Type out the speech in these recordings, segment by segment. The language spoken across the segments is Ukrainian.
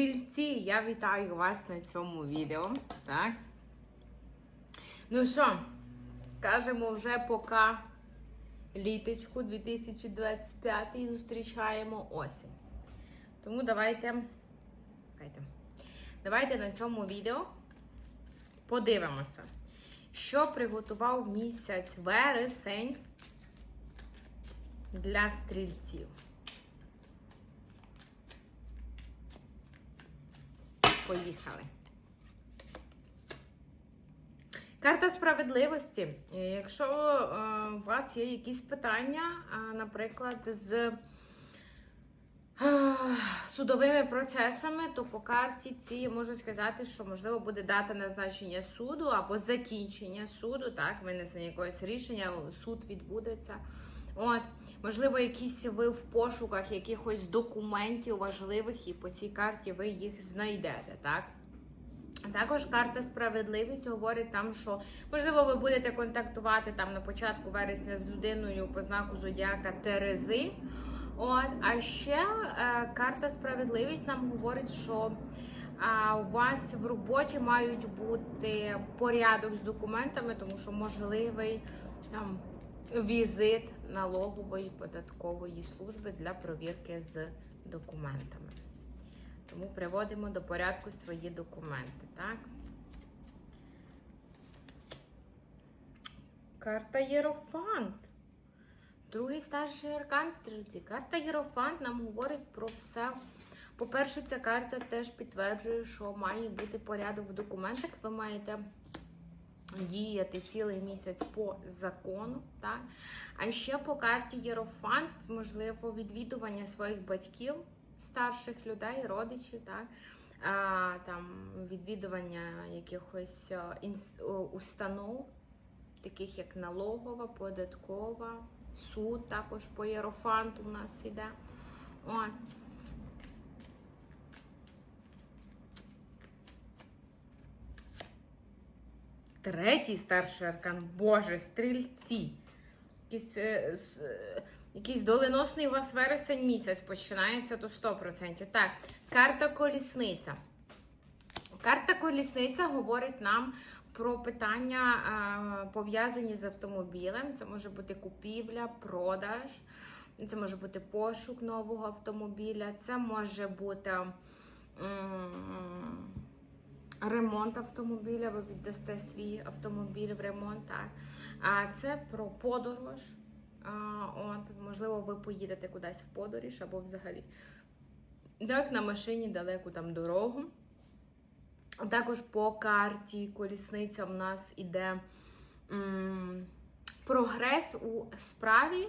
Стрільці, я вітаю вас на цьому відео. Так. Ну що, кажемо вже поки літочку 2025 і зустрічаємо осінь. Тому давайте, давайте, давайте на цьому відео подивимося, що приготував місяць вересень для стрільців. Поїхали. Карта справедливості. Е, Якщо е, у вас є якісь питання, е, наприклад, з судовими процесами, то по карті ці можу сказати, що можливо буде дата назначення суду або закінчення суду, так, винесення якогось рішення, суд відбудеться. От, можливо, якісь ви в пошуках якихось документів важливих, і по цій карті ви їх знайдете, так? Також карта справедливість говорить там, що можливо ви будете контактувати там на початку вересня з людиною по знаку зодіака Терези. От, а ще е, карта справедливість нам говорить, що а, у вас в роботі мають бути порядок з документами, тому що можливий там візит налогової податкової служби для провірки з документами. Тому приводимо до порядку свої документи, так? Карта Єрофант. Другий старший аркан стрільці. Карта Єрофант нам говорить про все. По-перше, ця карта теж підтверджує, що має бути порядок в документах. Ви маєте діяти цілий місяць по закону. Так? А ще по карті Єрофант, можливо, відвідування своїх батьків, старших людей, родичів, так? А, там, відвідування якихось інс- установ, таких як налогова, податкова, суд також по Єрофанту у нас іде. От. Третій старший аркан, Боже, стрільці. Якийсь, е, якийсь доленосний у вас вересень місяць починається до 100%. Так, карта колісниця. Карта колісниця говорить нам про питання пов'язані з автомобілем. Це може бути купівля, продаж, це може бути пошук нового автомобіля, це може бути. Ремонт автомобіля, ви віддасте свій автомобіль в ремонт. Так. А це про подорож. А, от, можливо, ви поїдете кудись в подорож або взагалі. Так, на машині далеку там дорогу. Також по карті колісниця в нас іде м, прогрес у справі,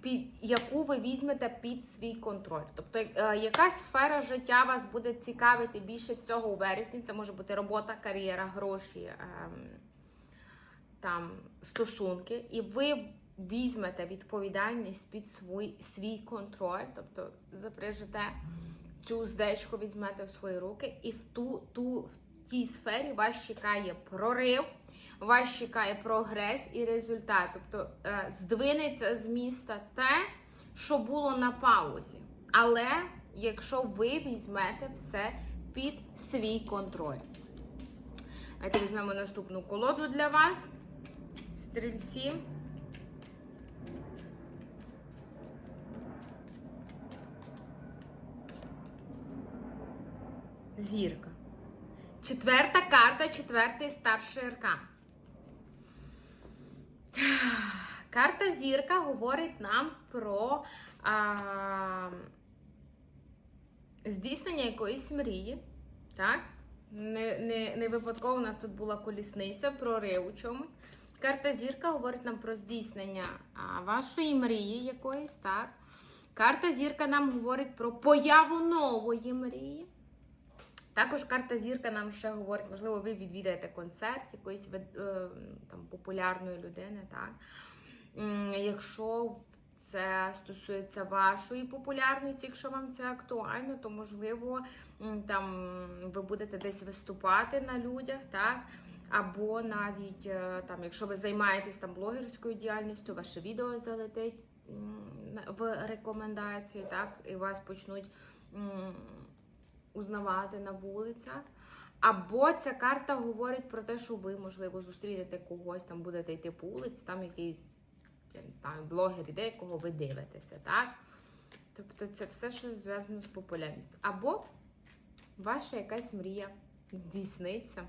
під, яку ви візьмете під свій контроль. Тобто, е, якась сфера життя вас буде цікавити більше всього у вересні. Це може бути робота, кар'єра, гроші, ем, там, стосунки, і ви візьмете відповідальність під свій, свій контроль, тобто запряжете цю здечку, візьмете в свої руки, і в ту, ту в тій сфері вас чекає прорив, вас чекає прогрес і результат. Тобто е, здвинеться з міста те, що було на паузі. Але якщо ви візьмете все під свій контроль. Давайте візьмемо наступну колоду для вас. Стрільці. Зірка. Четверта карта, четвертий старший аркан. Карта зірка говорить нам про а, здійснення якоїсь мрії. Так? Не, не, не випадково у нас тут була колісниця, прорив у чомусь. Карта зірка говорить нам про здійснення а, вашої мрії якоїсь, так? Карта зірка нам говорить про появу нової мрії. Також карта зірка нам ще говорить, можливо, ви відвідаєте концерт якоїсь е, там, популярної людини. Так? Якщо це стосується вашої популярності, якщо вам це актуально, то можливо там ви будете десь виступати на людях, так? Або навіть е, там, якщо ви займаєтесь там блогерською діяльністю, ваше відео залетить в рекомендації, так, і вас почнуть узнавати на вулицях. Або ця карта говорить про те, що ви, можливо, зустрінете когось, там будете йти по вулиці, там якийсь, я не знаю, блогер іде, якого ви дивитеся, так? Тобто це все, що зв'язано з популярністю. Або ваша якась мрія здійсниться.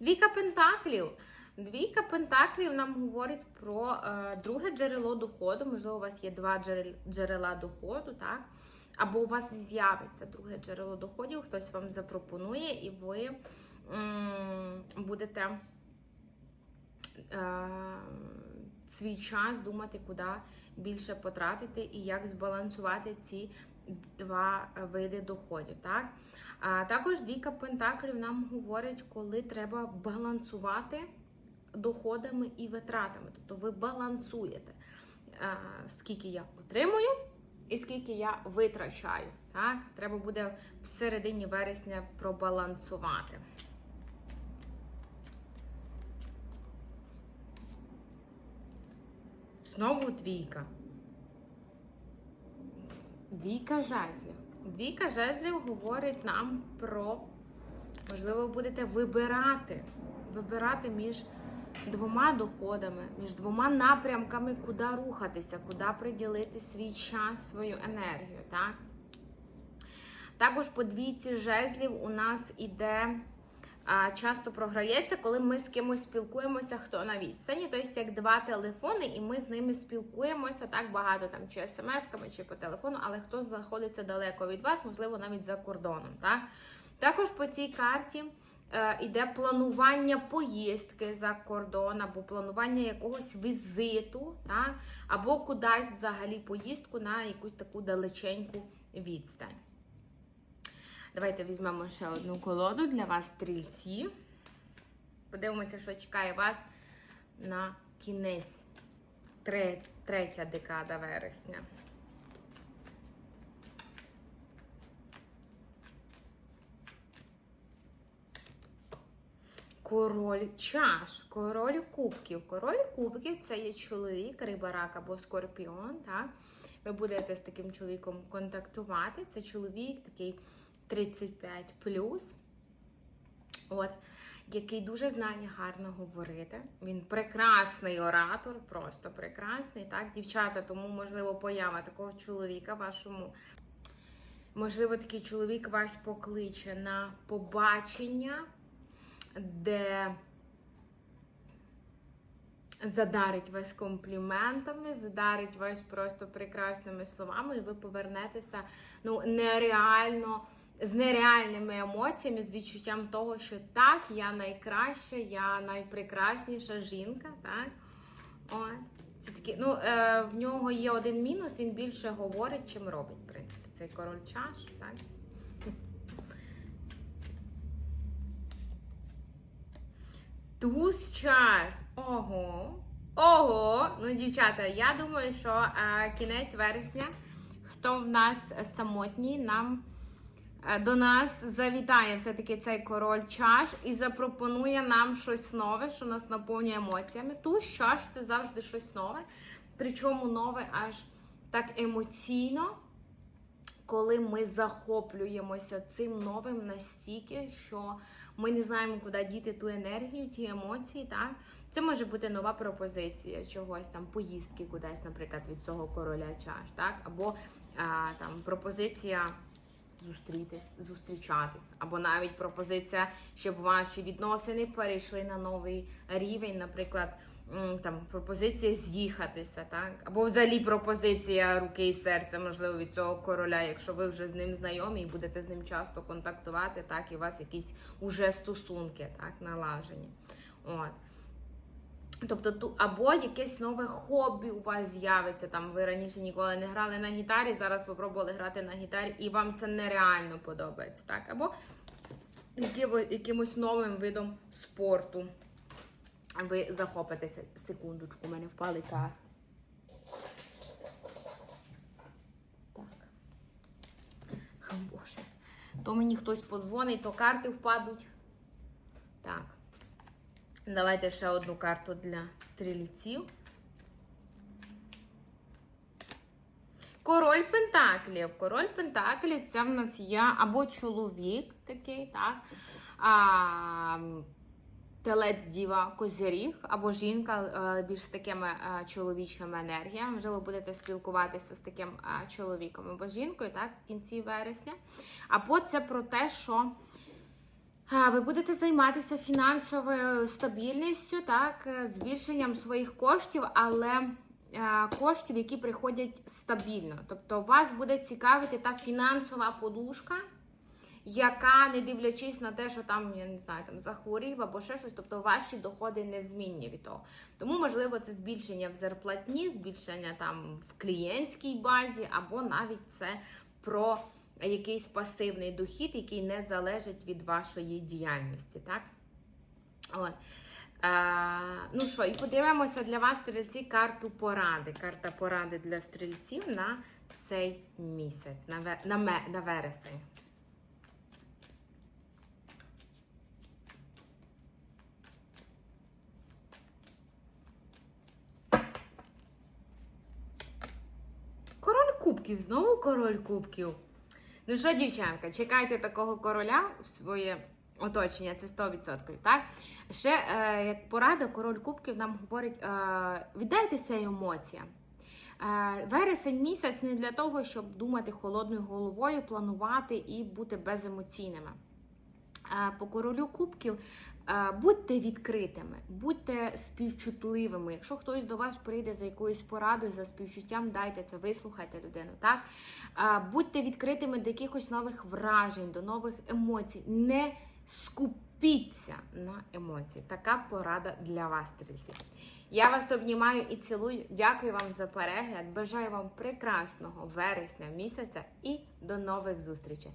Двійка пентаклів. Двійка пентаклів нам говорить про е, друге джерело доходу. Можливо, у вас є два джерел- джерела доходу, так? Або у вас з'явиться друге джерело доходів, хтось вам запропонує, і ви будете е, свій час думати, куди більше потратити і як збалансувати ці два види доходів. Так? А також двійка пентаклів нам говорить, коли треба балансувати доходами і витратами. Тобто ви балансуєте, е, скільки я отримую і скільки я витрачаю. Так? Треба буде в середині вересня пробалансувати. Знову двійка. Двійка жезлів. Двійка жезлів говорить нам про, можливо, будете вибирати, вибирати між двома доходами, між двома напрямками, куди рухатися, куди приділити свій час, свою енергію. Так? Також по двійці жезлів у нас іде часто програється, коли ми з кимось спілкуємося, хто на відстані. Тобто як два телефони, і ми з ними спілкуємося так багато там чи смс-ками, чи по телефону, але хто знаходиться далеко від вас, можливо, навіть за кордоном. Так? Також по цій карті е, іде планування поїздки за кордон, або планування якогось візиту, так? або кудись взагалі поїздку на якусь таку далеченьку відстань. Давайте візьмемо ще одну колоду для вас, стрільці. Подивимося, що чекає вас на кінець третя декада вересня. Король чаш, король кубків. Король кубків це є чоловік, риба, рак або скорпіон. Так? Ви будете з таким чоловіком контактувати. Це чоловік такий 35 От, який дуже знає гарно говорити. Він прекрасний оратор, просто прекрасний. Так, дівчата, тому можливо поява такого чоловіка вашому. Можливо, такий чоловік вас покличе на побачення, де задарить вас компліментами, задарить вас просто прекрасними словами, і ви повернетеся ну, нереально з нереальними емоціями, з відчуттям того, що так, я найкраща, я найпрекрасніша жінка. Так? От. Це такі, ну, е, в нього є один мінус, він більше говорить, чим робить, в принципі. Цей король чаш, так? Туз чаш. Ого. Ого. Ну, дівчата, я думаю, що е, кінець вересня, хто в нас самотній, нам е, до нас завітає все-таки цей король чаш і запропонує нам щось нове, що нас наповнює емоціями. Туз чаш це завжди щось нове. Причому нове аж так емоційно коли ми захоплюємося цим новим настільки, що ми не знаємо, куди діти ту енергію, ті емоції. Так? Це може бути нова пропозиція чогось там, поїздки кудись, наприклад, від цього короля чаш, так? або а, там пропозиція зустрітись, зустрічатись, або навіть пропозиція, щоб ваші відносини перейшли на новий рівень, наприклад. Там пропозиція з'їхатися, так? Або взагалі пропозиція руки і серця, можливо, від цього короля, якщо ви вже з ним знайомі і будете з ним часто контактувати, так, і у вас якісь уже стосунки так, налажені. От. Тобто, ту, або якесь нове хобі у вас з'явиться. Там ви раніше ніколи не грали на гітарі, зараз спробували грати на гітарі, і вам це нереально подобається. Так? Або якимось новим видом спорту. Ви захопитеся. Секундочку, у мене впали карти. Так. Боже. То мені хтось подзвонить, то карти впадуть. Так. Давайте ще одну карту для стрільців. Король Пентаклів. Король Пентаклів це в нас є або чоловік такий, так? А, телець діва козиріг, або жінка е, більш з такими е, чоловічими енергіями. Можливо, будете спілкуватися з таким е, чоловіком або жінкою, так, в кінці вересня. Або це про те, що. Ви будете займатися фінансовою стабільністю, так, збільшенням своїх коштів, але коштів, які приходять стабільно. Тобто вас буде цікавити та фінансова подушка, яка, не дивлячись на те, що там, я не знаю, там захворів або ще щось, тобто ваші доходи незмінні від того. Тому, можливо, це збільшення в зарплатні, збільшення там в клієнтській базі, або навіть це про якийсь пасивний дохід, який не залежить від вашої діяльності. Так? От. Е, ну що, і подивимося для вас, стрільці, карту поради. Карта поради для стрільців на цей місяць, на, на, на вересень. Король кубків, знову король кубків. Ну що, дівчанка, чекайте такого короля в своє оточення, це 100%, так? Ще е, як порада, король кубків нам говорить: е, віддайтеся емоціям. Е, вересень місяць не для того, щоб думати холодною головою, планувати і бути беземоційними. Е, По королю кубків е, будьте відкритими, будьте співчутливими. Якщо хтось до вас прийде за якоюсь порадою, за співчуттям, дайте це, вислухайте людину. Так? Е, Будьте відкритими до якихось нових вражень, до нових емоцій. Не скупіться на емоції. Така порада для вас, стрільці. Я вас обнімаю і цілую. Дякую вам за перегляд. Бажаю вам прекрасного вересня місяця і до нових зустрічей.